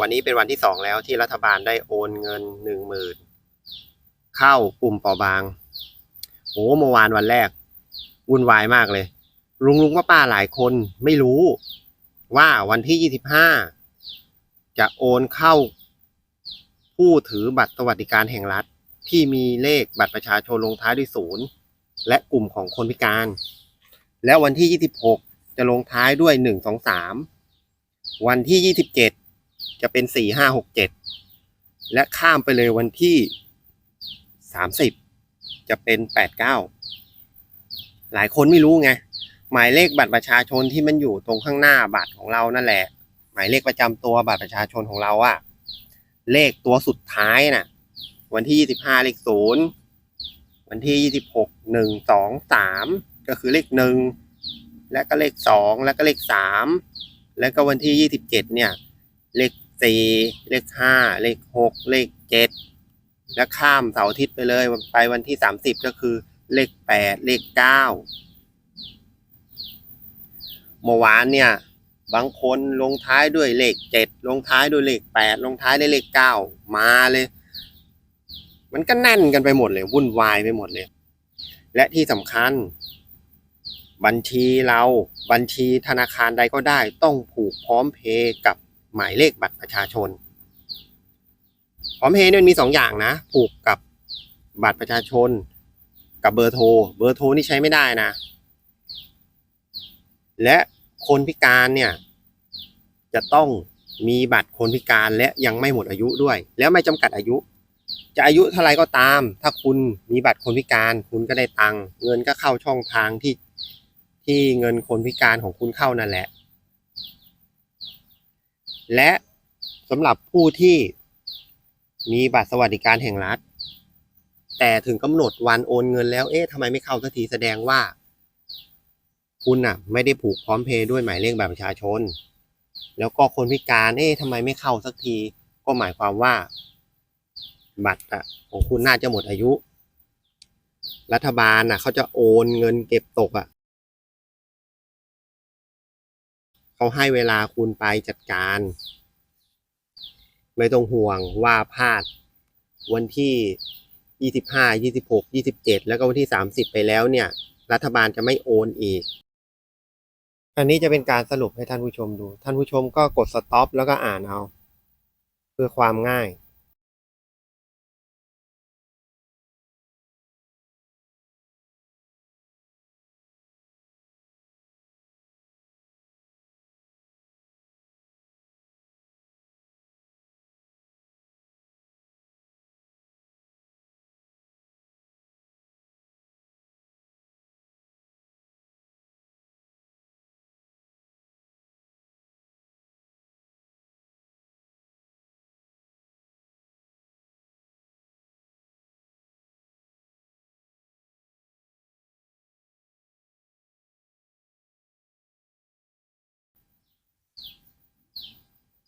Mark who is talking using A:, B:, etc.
A: วันนี้เป็นวันที่สองแล้วที่รัฐบาลได้โอนเงินหนึ่งหมื่นเข้ากลุ่มเปราะบางโอ้เมื่อวานวันแรกวุ่นวายมากเลย ลุงลุงป้าป้าหลายคนไม่รู้ว่าวันที่ยี่สิบห้าจะโอนเข้า ผู้ถือบัตรสวัสดิการแห่งรัฐที่มีเลขบัตรประชาชนลงท้ายด้วยศูนย์และกลุ่มของคนพิการ แล้ววันที่ยี่สิบหกจะลงท้ายด้วยหนึ่งสองสามวันที่ยี่สิบเจ็ด จะเป็นสี่ห้าหกเจ็ดและข้ามไปเลยวันที่สามสิบจะเป็นแปดเก้าหลายคนไม่รู้ไง หมายเลขบัตรประชาชนที่มันอยู่ตรงข้างหน้าบัตรของเรานั่นแหละ หมายเลขประจำตัวบัตรประชาชนของเราอะเลขตัวสุดท้ายน่ะ วันที่ยี่สิบห้าเลขศูนย์วันที่ยี่สิบหกหนึ่งสองสามก็คือเลขหนึ่งและก็เลขสองแล้วก็เลขสามแล้วก็วันที่ยี่สิบเจ็ดเนี่ย เลข สี่เลขห้าเลขหกเลขเจ็ดแล้วข้ามเสาร์อาทิตย์ไปเลยไปวันที่สามสิบก็คือเลขแปดเลขเก้าเมื่อวานเนี่ยบางคนลงท้ายด้วยเลขเจ็ดลงท้ายด้วยเลขแปดลงท้ายด้วยเลขเก้ามาเลย มันก็แน่นกันไปหมดเลย วุ่นวายไปหมดเลย และที่สำคัญ บัญชีเราบัญชีธนาคารใดก็ได้ต้องผูกพร้อมเพย์กับ หมายเลขบัตรประชาชนพร้อมเพย์เนี่ยมันมีสองอย่างนะ ผูกกับบัตรประชาชน กับเบอร์โทร เบอร์โทรนี่ใช้ไม่ได้นะ และคนพิการเนี่ย จะต้องมีบัตรคนพิการและยังไม่หมดอายุด้วย แล้วไม่จำกัดอายุ จะอายุเท่าไรก็ตาม ถ้าคุณมีบัตรคนพิการ คุณก็ได้ตังค์เงินก็เข้าช่องทางที่ที่เงินคนพิการของคุณเข้านั่นแหละ และสำหรับผู้ที่มีบัตรสวัสดิการแห่งรัฐ แต่ถึงกำหนดวันโอนเงินแล้วเอ๊ะทำไมไม่เข้าสักทีแสดงว่า คุณน่ะ ไม่ได้ผูกพร้อมเพย์ด้วยหมายเลขบัตรประชาชน แล้วก็คนพิการเอ๊ะทำไมไม่เข้าสักที ก็หมายความว่า บัตรอะของคุณน่าจะหมดอายุ รัฐบาลน่ะ เขาจะโอนเงินเก็บตกอะ เขาให้เวลาคุณไปจัดการ ไม่ต้องห่วงว่าพลาดวันที่ยี่สิบห้ายี่สิบหกยี่สิบเจ็ดแล้วก็วันที่สามสิบไปแล้วเนี่ย รัฐบาลจะไม่โอนอีก อันนี้จะเป็นการสรุปให้ท่านผู้ชมดู ท่านผู้ชมก็กดสต็อปแล้วก็อ่านเอา เพื่อความง่าย